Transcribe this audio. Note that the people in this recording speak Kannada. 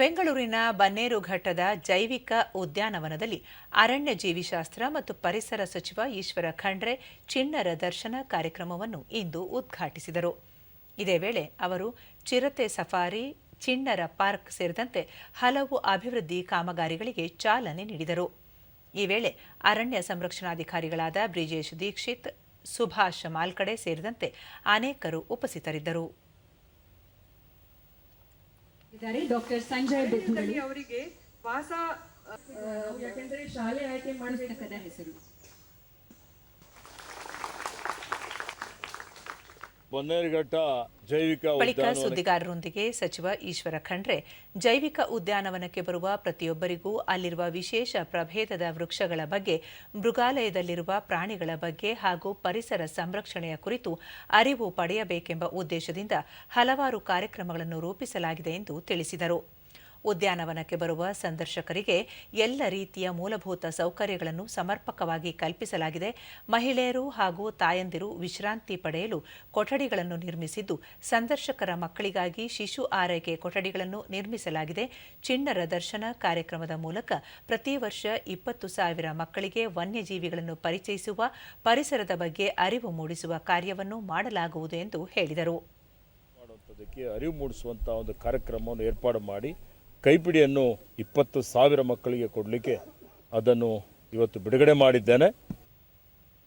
ಬೆಂಗಳೂರಿನ ಬನ್ನೇರುಘಟ್ಟದ ಜೈವಿಕ ಉದ್ಯಾನವನದಲ್ಲಿ ಅರಣ್ಯ ಜೀವಿಶಾಸ್ತ್ರ ಮತ್ತು ಪರಿಸರ ಸಚಿವ ಈಶ್ವರ ಖಂಡ್ರೆ ಚಿಣ್ಣರ ದರ್ಶನ ಕಾರ್ಯಕ್ರಮವನ್ನು ಇಂದು ಉದ್ಘಾಟಿಸಿದರು. ಇದೇ ವೇಳೆ ಅವರು ಚಿರತೆ ಸಫಾರಿ, ಚಿಣ್ಣರ ಪಾರ್ಕ್ ಸೇರಿದಂತೆ ಹಲವು ಅಭಿವೃದ್ಧಿ ಕಾಮಗಾರಿಗಳಿಗೆ ಚಾಲನೆ ನೀಡಿದರು. ಈ ವೇಳೆ ಅರಣ್ಯ ಸಂರಕ್ಷಣಾಧಿಕಾರಿಗಳಾದ ಬ್ರಿಜೇಶ್ ದೀಕ್ಷಿತ್, ಸುಭಾಷ್ ಮಾಲ್ಕಡೆ ಸೇರಿದಂತೆ ಅನೇಕರು ಉಪಸ್ಥಿತರಿದ್ದರು. ಇದ್ದಾರೆ. ಡಾಕ್ಟರ್ ಸಂಜಯ್ ಅವರಿಗೆ ವಾಸ ಯಾಕೆಂದ್ರೆ ಶಾಲೆ ಆಯ್ಕೆ ಮಾಡಬೇಕಾದ ಹೆಸರು. ಬನ್ನೇರುಘಟ್ಟ ಜೈವಿಕ ಬಳಿಕ ಸುದ್ದಿಗಾರರೊಂದಿಗೆ ಸಚಿವ ಈಶ್ವರ ಖಂಡ್ರೆ. ಜೈವಿಕ ಉದ್ಯಾನವನಕ್ಕೆ ಬರುವ ಪ್ರತಿಯೊಬ್ಬರಿಗೂ ಅಲ್ಲಿರುವ ವಿಶೇಷ ಪ್ರಭೇದದ ವೃಕ್ಷಗಳ ಬಗ್ಗೆ ಮೃಗಾಲಯದಲ್ಲಿರುವ ಪ್ರಾಣಿಗಳ ಬಗ್ಗೆ ಹಾಗೂ ಪರಿಸರ ಸಂರಕ್ಷಣೆಯ ಕುರಿತು ಅರಿವು ಪಡೆಯಬೇಕೆಂಬ ಉದ್ದೇಶದಿಂದ ಹಲವಾರು ಕಾರ್ಯಕ್ರಮಗಳನ್ನು ರೂಪಿಸಲಾಗಿದೆ ಎಂದು ತಿಳಿಸಿದರು. ಉದ್ಯಾನವನಕ್ಕೆ ಬರುವ ಸಂದರ್ಶಕರಿಗೆ ಎಲ್ಲ ರೀತಿಯ ಮೂಲಭೂತ ಸೌಕರ್ಯಗಳನ್ನು ಸಮರ್ಪಕವಾಗಿ ಕಲ್ಪಿಸಲಾಗಿದೆ. ಮಹಿಳೆಯರು ಹಾಗೂ ತಾಯಂದಿರು ವಿಶ್ರಾಂತಿ ಪಡೆಯಲು ಕೊಠಡಿಗಳನ್ನು ನಿರ್ಮಿಸಿದ್ದು, ಸಂದರ್ಶಕರ ಮಕ್ಕಳಿಗಾಗಿ ಶಿಶು ಆರೈಕೆ ಕೊಠಡಿಗಳನ್ನು ನಿರ್ಮಿಸಲಾಗಿದೆ. ಚಿಣ್ಣರ ದರ್ಶನ ಕಾರ್ಯಕ್ರಮದ ಮೂಲಕ ಪ್ರತಿ ವರ್ಷ ಇಪ್ಪತ್ತು ಸಾವಿರ ಮಕ್ಕಳಿಗೆ ವನ್ಯಜೀವಿಗಳನ್ನು ಪರಿಚಯಿಸುವ, ಪರಿಸರದ ಬಗ್ಗೆ ಅರಿವು ಮೂಡಿಸುವ ಕಾರ್ಯವನ್ನು ಮಾಡಲಾಗುವುದು ಎಂದು ಹೇಳಿದರು. ಅರಿವು ಮೂಡಿಸುವಂತಹ ಒಂದು ಕಾರ್ಯಕ್ರಮವನ್ನು ಏರ್ಪಾಡು ಮಾಡಿ ಕೈಪಿಡಿಯನ್ನು ಇಪ್ಪತ್ತು ಸಾವಿರ ಮಕ್ಕಳಿಗೆ ಕೊಡಲಿಕ್ಕೆ ಅದನ್ನು ಇವತ್ತು ಬಿಡುಗಡೆ ಮಾಡಿದ್ದೇನೆ.